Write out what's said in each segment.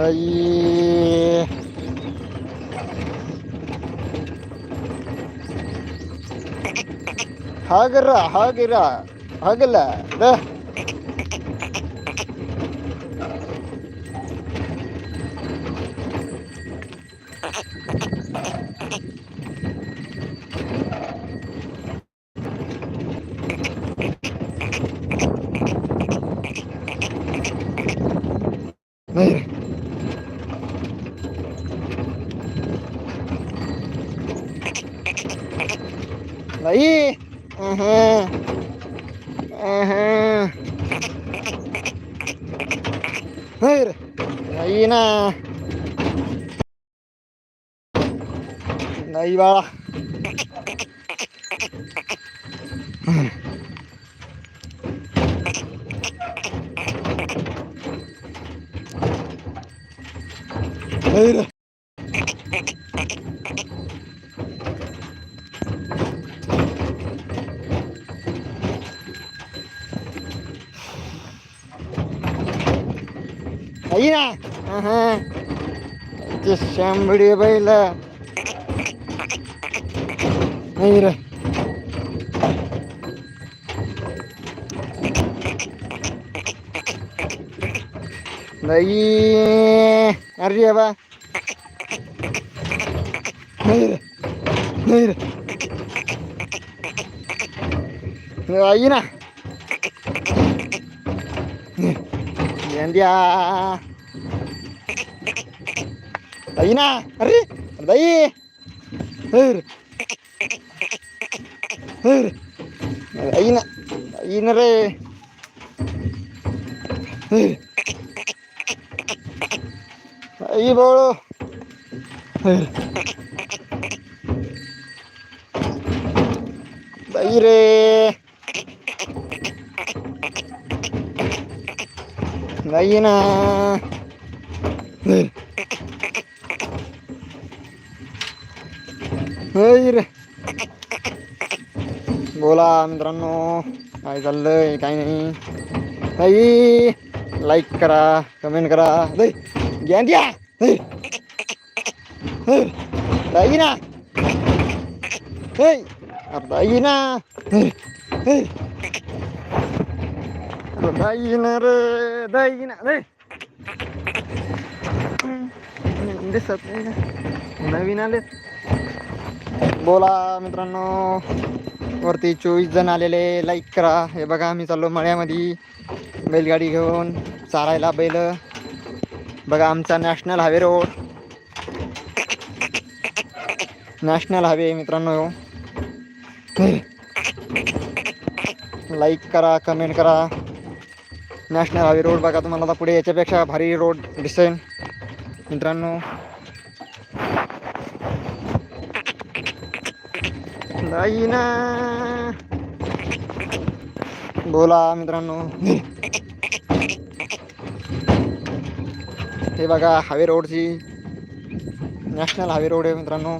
ஐயே ಹಾಗರ ಹಾಗಿರ ಹಾಗಲ್ಲ ದ नाही अहं. अहं. नाही रे नाही ना नाही बाळा ना अहं. ते शांबडी बैल नाही रे नाही अरे बा नाही रे नाही रे आई ना द्या आई ना अरे बाई हर हर आई ना आई ना रे हर आई बोलो हर बाई रे नाही ना हर होय रे बोला मित्रांनो काय चाललंय काय नाही काही लाईक करा कमेंट करा दे घ्या द्या दाई ना हेय दाई ना दाई ना रे दाई ना रे दिसत नाही ना नवीन आले बोला मित्रांनो वरती चोवीस जण आलेले लाईक करा. हे बघा आम्ही चाललो मळ्यामध्ये. बैलगाडी घेऊन चारायला बैल. बघा आमचा national highway road. National highway मित्रांनो. लाईक करा कमेंट करा. नॅशनल हायवे रोड बघा तुम्हाला. आता पुढे याच्यापेक्षा भारी रोड दिसेल. मित्रांनो ना बोला मित्रांनो। हे हायवे रोडची नॅशनल हायवे रोड आहे मित्रांनो.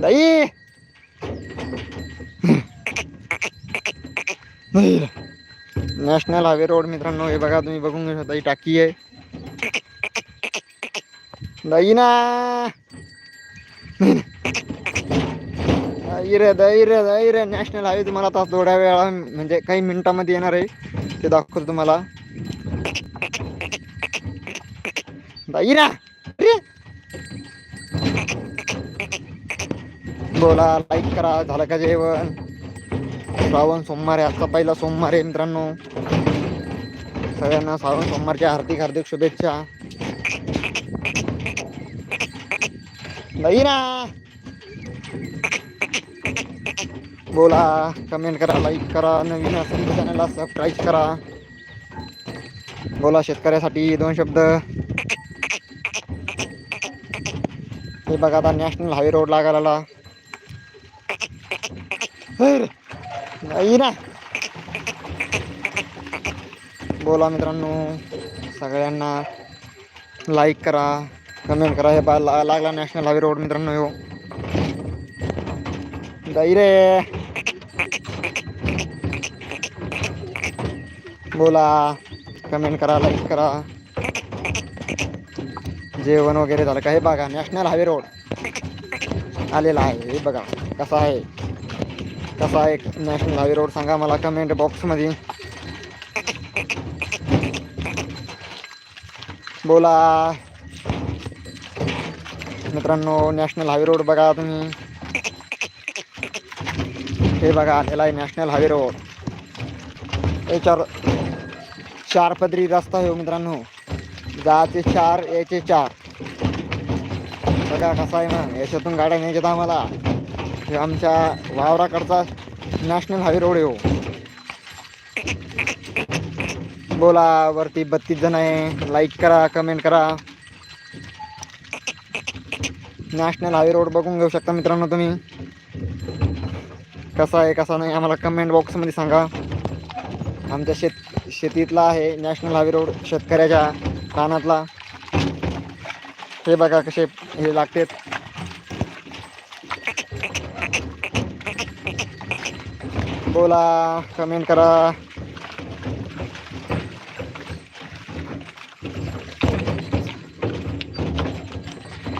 दाई नॅशनल हायवे रोड मित्रांनो, हे बघा ही टाकी आहे. दाई ना रे रे दाई नॅशनल हायवे तुम्हाला आता थोड्या वेळा म्हणजे काही मिनिटामध्ये येणार आहे. ते दाखवतो तुम्हाला. दाई बोला लाईक करा. झालं का जेवण? श्रावण सोमवार आहे. आजचा पहिला सोमवार आहे मित्रांनो. सगळ्यांना श्रावण सोमवारच्या हार्दिक हार्दिक शुभेच्छा. नाही बोला कमेंट करा लाईक करा नवीन असेल तर चॅनलला सबस्क्राईब करा. बोला शेतकऱ्यासाठी दोन शब्द. हे बघा आता नॅशनल हायवे रोड लागायला. नाही ना. बोला मित्रांनो सगळ्यांना लाईक करा कमेंट करा. हे बा लागला नॅशनल हायवे रोड मित्रांनो हो जाई रे. बोला. कमेंट करा लाईक करा. जेवण वगैरे झालं का? हे बघा नॅशनल हायवे रोड आलेला आहे. हे बघा कसा आहे? कसा आहे नॅशनल हायवे रोड सांगा मला कमेंट बॉक्समध्ये बोला. मित्रांनो नॅशनल हायवे रोड बघा तुम्ही. हे बघा आलेला आहे नॅशनल हायवे रोड याच्यावर चार पदरी रस्ता आहे हो मित्रांनो. जाचे चार याचे चार. बघा कसा आहे ना याच्यातून गाड्या न्यायच्यात आम्हाला. हे आमच्या वावराकडचा नॅशनल हायवे रोड आहे हो. बोला वरती बत्तीस जण आहे. लाईक करा कमेंट करा. नॅशनल हायवे रोड बघून घेऊ शकता मित्रांनो तुम्ही. कसा आहे कसा नाही आम्हाला कमेंट बॉक्समध्ये सांगा. आमच्या शेत शेतीतला आहे नॅशनल हायवे रोड शेतकऱ्याच्या कानातला. हे बघा कसे हे लागतात. बोला कमेंट करा.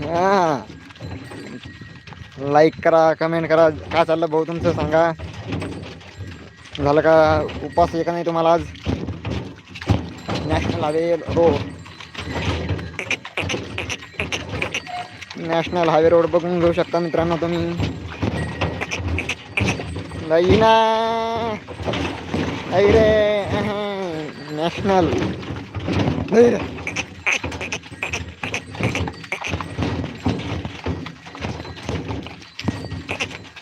हा. लाईक करा कमेंट करा. काय चाललं भाऊ तुमचं सांगा. झालं का उपास आहे का नाही तुम्हाला आज? Highway road national highway road बघून घेऊ शकता मित्रांनो तुम्ही. नाही ना. रे. नॅशनल नाही रे.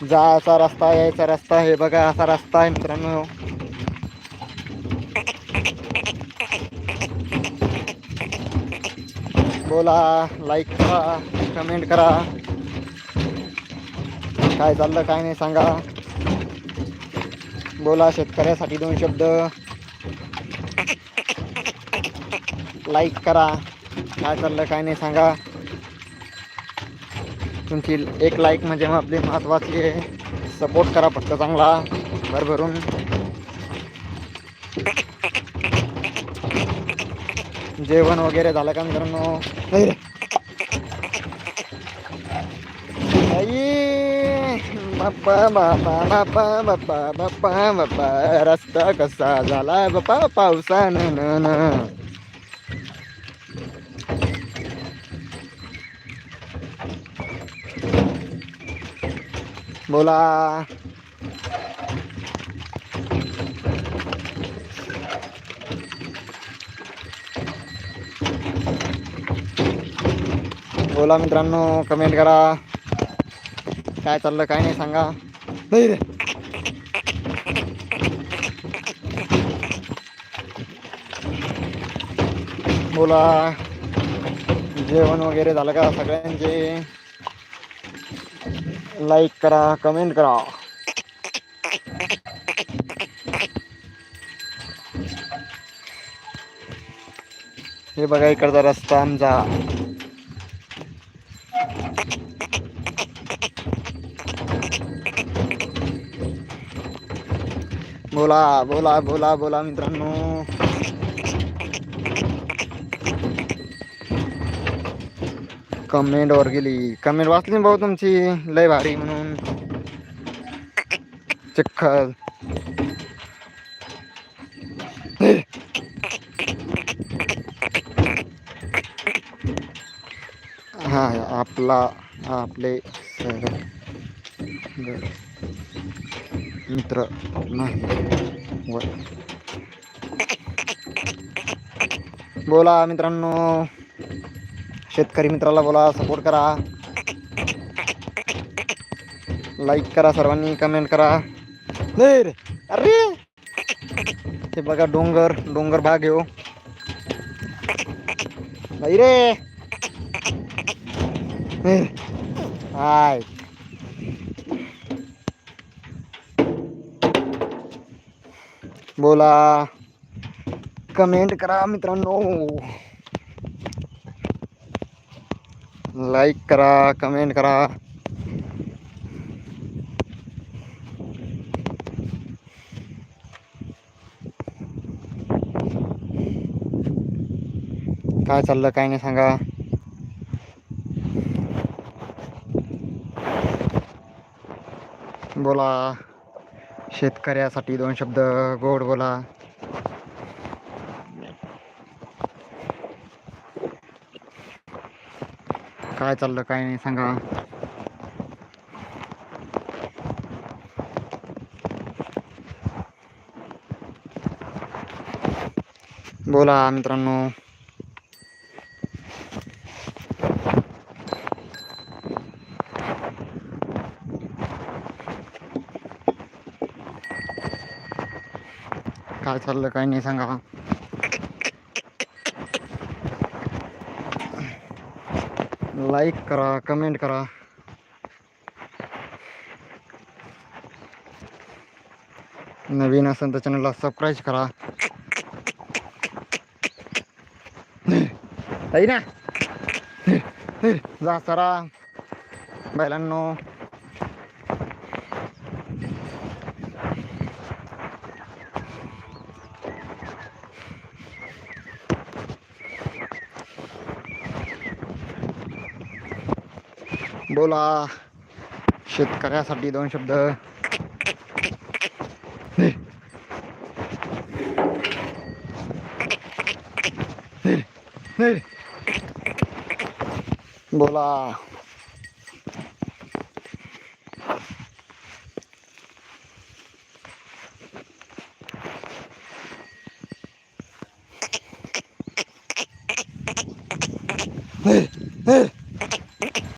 जायचा रस्ता यायचा रस्ता हे बघा असा रस्ता आहे मित्रांनो. बोला लाईक करा कमेंट करा. काय चाललं काय नाही सांगा. बोला शेतकऱ्यासाठी दोन शब्द. लाईक करा. काय चाललं काय नाही सांगा. तुमची एक लाईक म्हणजे मग आपली महत्त्वाची आहे. सपोर्ट करा फक्त चांगला. भरभरून. जेवण वगैरे झालं का मित्रांनो? नाही रे. आई, बाप्पा बापा बाप्पा बाप्पा बाप्पा बाप्पा रस्ता कसा झाला बाप्पा? पावसानं न. बोला. बोला मित्रांनो कमेंट करा. काय चाललं काय नाही सांगा. नाही रे. बोला. जेवण वगैरे झालं का सगळ्यांचे? लाईक करा कमेंट करा. हे बघा इकडचा रस्ता आमचा. बोला बोला बोला बोला मित्रांनो. कमेंट वर गेली. कमेंट वाचली भाऊ तुमची? लय भारी म्हणून. चिखल. हा आपला आपले सर. मित्र नाही बोला मित्रांनो शेतकरी मित्राला बोला सपोर्ट करा लाईक करा सर्वांनी कमेंट करा नाही रे अरे ते बघा डोंगर डोंगर भाग येऊ नाही रे नाही रे. हाय बोला. कमेंट करा मित्रांनो. लाईक करा कमेंट करा. काय चाललं काय नाही सांगा. बोला. शेतकऱ्यासाठी दोन शब्द गोड बोला. काय चाललं काय नाही सांगा. बोला मित्रांनो. चाललं काय नाही सांगा लाईक करा कमेंट करा. नवीन असेल तर चॅनलला सबस्क्राईब करा. ना. जा सरा. बैलांनो बोला. शेतकऱ्यासाठी दोन शब्द. बोला.